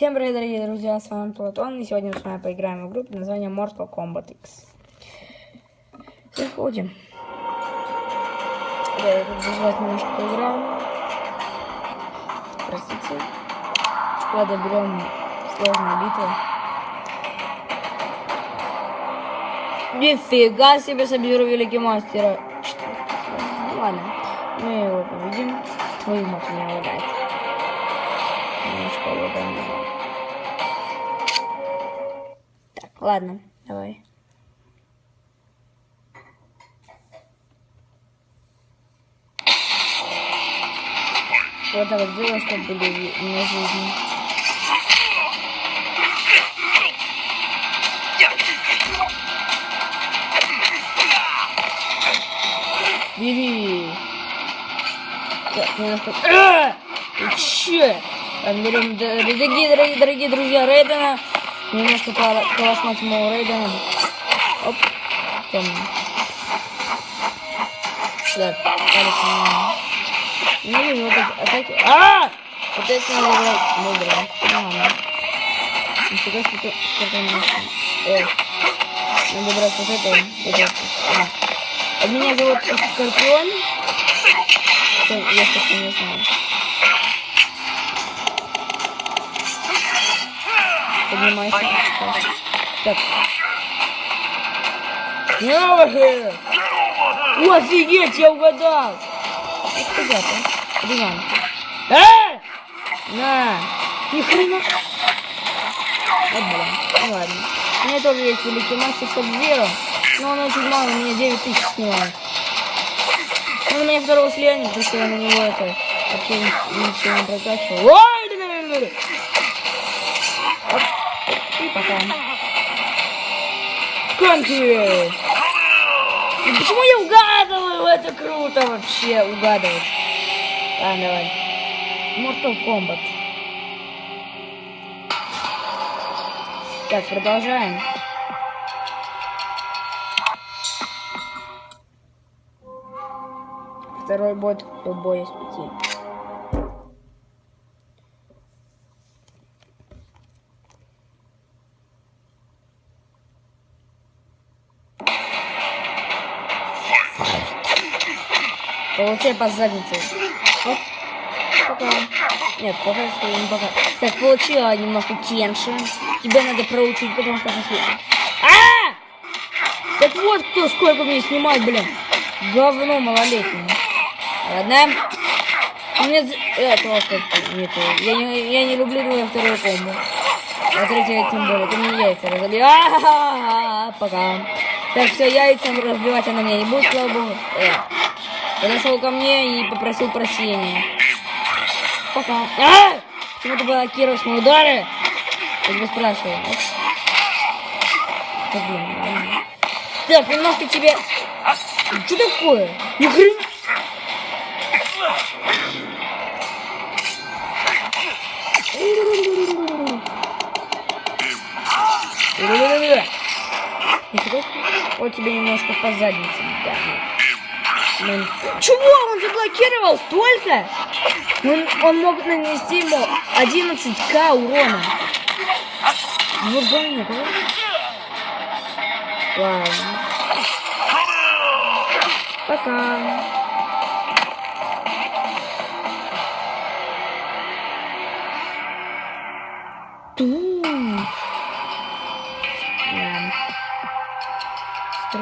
Всем привет, дорогие друзья, с вами Платон, и сегодня мы с вами поиграем в игру под названием Mortal Kombat X. Заходим. Да, я тут вызвать немножко поиграл. Простите. Ладно, берем сложную битву. Нифига себе соберу великий мастера. Ну ладно, мы его победим. Твою мать меня лагает. Лагает. Так, ладно, давай. Вот так вот сделай, чтобы были у меня жизни. Бери. Так, немножко... А! Ты че? Так, берем, д- дорогие, дорогие, дорогие друзья, Рейдена. Немножко калашмать моего Рейдена. Оп. Темный. Так, палец не... Вижу вот эти атаки. А! Брать. Добро. Ну ладно. Нифига себе, сколько у меня... Ой. Надо брать вот это. Вот это. А. Меня зовут Скорпион. Кто- Я, кстати, не знаю. Поднимайся. Так. О, офигеть, я угадал! Вот куда ты? Диван. Э! На! Ни хрена! Вот, блин. Ну ладно. У меня тоже есть великий мастер Сабзира, но он очень мало, у меня 9 тысяч снимает. Ну, у меня второго слияния, потому что я на него это вообще ни- ничего не прокачивал. Ой, да, да, да, да. Оп. Пока. Конки! И почему я угадываю? Это круто вообще, угадывать. Ладно, давай. Mortal Kombat. Так, продолжаем. Второй бот бой из пяти. Получай по заднице. Пока. Нет, пока что не пока. Так, получила немножко кенши. Тебе надо проучить, потому что посмотрим. А! Так вот кто сколько мне снимать, блин. Говно малолетнее. Ладно. З- этого нет. Я не, я не люблю твою вторую комбо. А третья тем более. Ты мне яйца разобьешь. А-ха-ха, Пока. Так, все, яйца разбивать она мне не будет, слава богу. Э. Подошел ко мне и попросил прощения. Пока. А! Почему ты блокируешь мои удары? Я тебя спрашиваю. Так, немножко тебе... Что такое? Ни хрена... Вот тебе немножко по заднице. Да. Блин. Чего? Он заблокировал столько? Он, он мог нанести ему 11к урона. Вот говнюк, а? Ладно. Пока.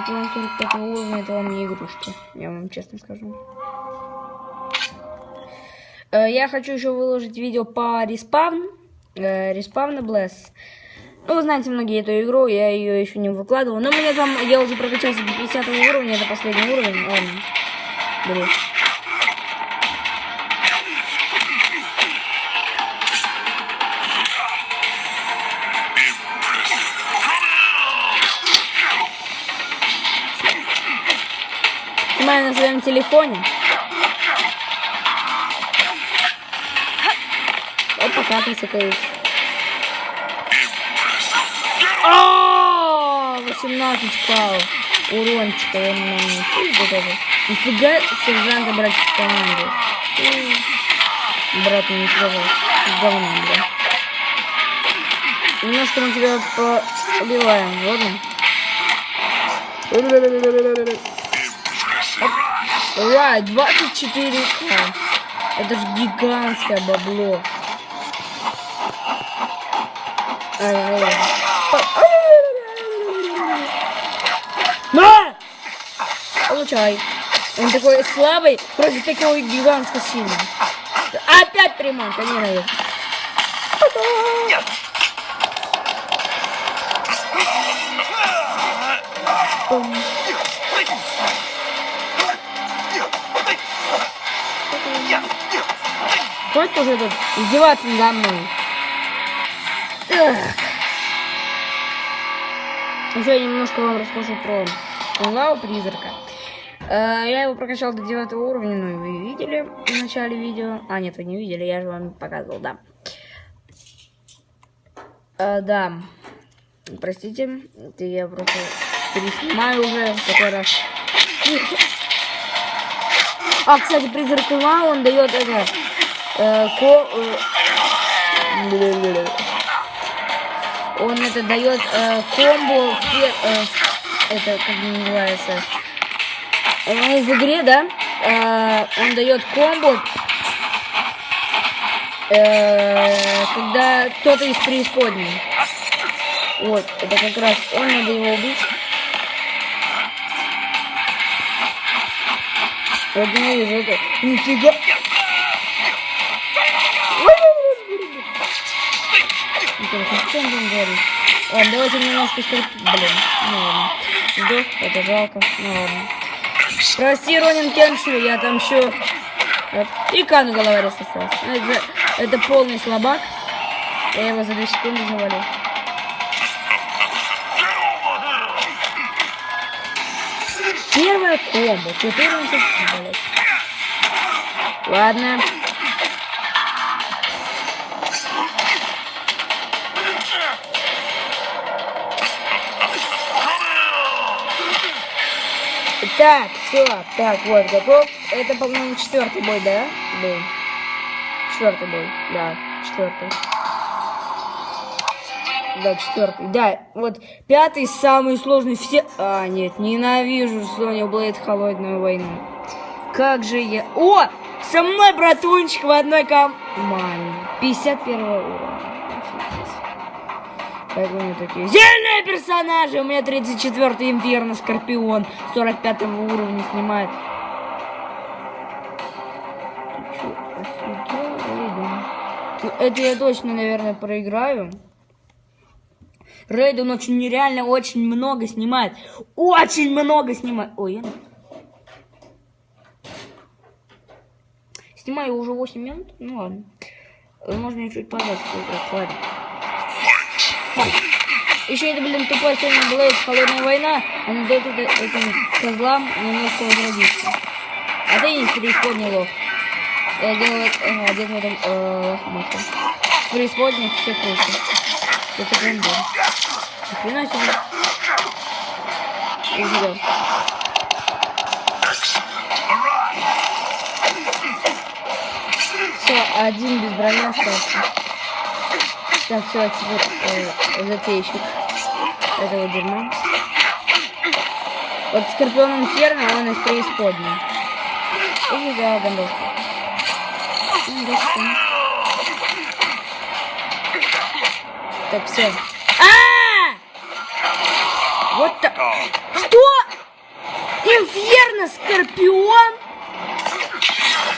Скорпион 45 уровня, это вам не игрушки. Я вам честно скажу. Э, Я хочу еще выложить видео по респавн. Э, Респавн Блэс. Ну, вы знаете многие эту игру, я ее еще не выкладывал. Но у меня там, я уже прокачался до 50 уровня, это последний уровень. Ладно. Бери. Своем телефоне. Вот пока ты сыкаешь. А, 18 кал. Урончика я не. И вот это. Нифига сержанта брать в команду. Брат не нифига. Говно, бля. немножко мы тебя побиваем, ладно? Ура, 24 Это же гигантское бабло. На! Получай. Он такой слабый, против такого гигантского сильного. Опять приманка, ненавижу. Пум. Хватит уже тут издеваться надо мной. Эх. Еще я немножко вам расскажу про Лаву призрака. Э, Я его прокачал до 9 уровня, ну вы видели в начале видео. А, нет, вы не видели, я же вам показывал, да. Э, Да. Простите, это я просто переснимаю уже в такой раз. А, кстати, призрак Ла, он дает это... ко- он это дает э, комбо э, это как называется? Э, в игре да? Э, он дает комбо э, когда кто-то из преисподней. Вот это как раз он надо его убить. Вот ненавижу это нифига Интересно, что он там говорит? Ладно, давайте немножко скрип... Блин, ну ладно. Сдох, это жалко, ну ладно. Прости, Ронин Кенши, я там еще... И Кану головорез остался. Ну, Это, это полный слабак. Я его за 2 секунды завалил. Первая комбо. 14, блядь. Ладно. Так, все, так, вот, готов. Это, по-моему, четвертый бой, да? Был. Четвертый бой, да, четвертый. Да, четвертый. Да, вот пятый самый сложный все. А, нет, ненавижу Соня Блейд холодную войну. Как же я. О! Со мной братунчик в одной команде. 51 уровня. Как у меня такие сильные персонажи. У меня 34 Инферно Скорпион. 45 уровня снимает. Ты чё, это я точно, наверное, проиграю. Рейден очень нереально, очень много снимает. Очень много снимает. Ой, я... Снимаю уже 8 минут. Ну ладно. Э, Можно я чуть подальше. Ладно. Еще это, блин, тупая сегодня Блейд Холодная война. Она дает это, этим козлам немножко возродиться. А ты не преисподней лох. Я делал э, одет в этом э, лохматом. В преисподней все круто. Это прям да. Хрена себе. Увидел. Все, один без брони остался. Так, все, теперь э, затейщик этого дерьма. Вот Скорпион Инферно, он из преисподней. И да, Гандалф. Так, все. А! Вот так. Что? Инферно Скорпион?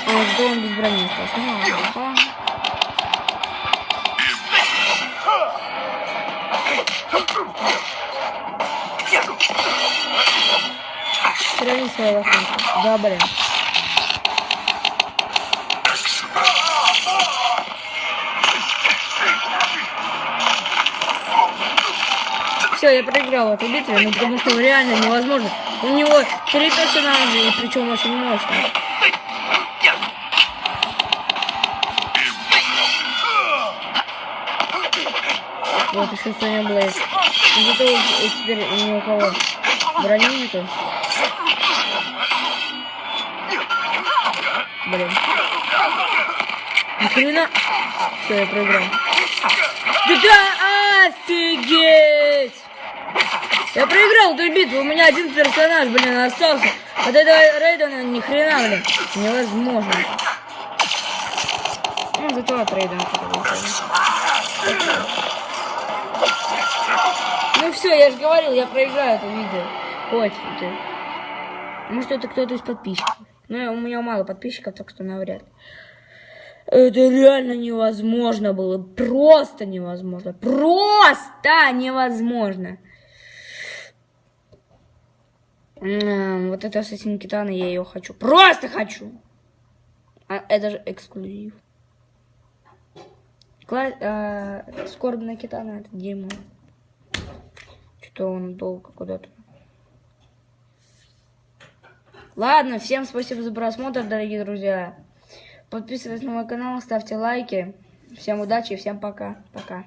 А, он без брони лохматки. Да, блин. Все, я проиграл эту битву, ну потому что реально невозможно. У него три персонажа, и причем очень мощные. Вот еще Соня Блейд. Ну, зато теперь ни у кого брони нету. Блин. Ни хрена. Все, я проиграл. Да да! Офигеть! Я проиграл эту битву, у меня один персонаж, блин, остался. От этого рейда ну, ни хрена, блин, невозможно. Ну, зато от рейда Ну все, я же говорил, я проиграю это видео. Ой, ты. Может, это кто-то из подписчиков. Ну, у меня мало подписчиков, так что навряд ли. Это реально невозможно было. Просто невозможно. Просто невозможно. Вот это Ассасин Китана, я ее хочу. Просто хочу. А это же эксклюзив. Кла- а, скорбная Китана, это Дима. Что он долго куда-то. Ладно, всем спасибо за просмотр, дорогие друзья. Подписывайтесь на мой канал, ставьте лайки. Всем удачи и всем пока. Пока.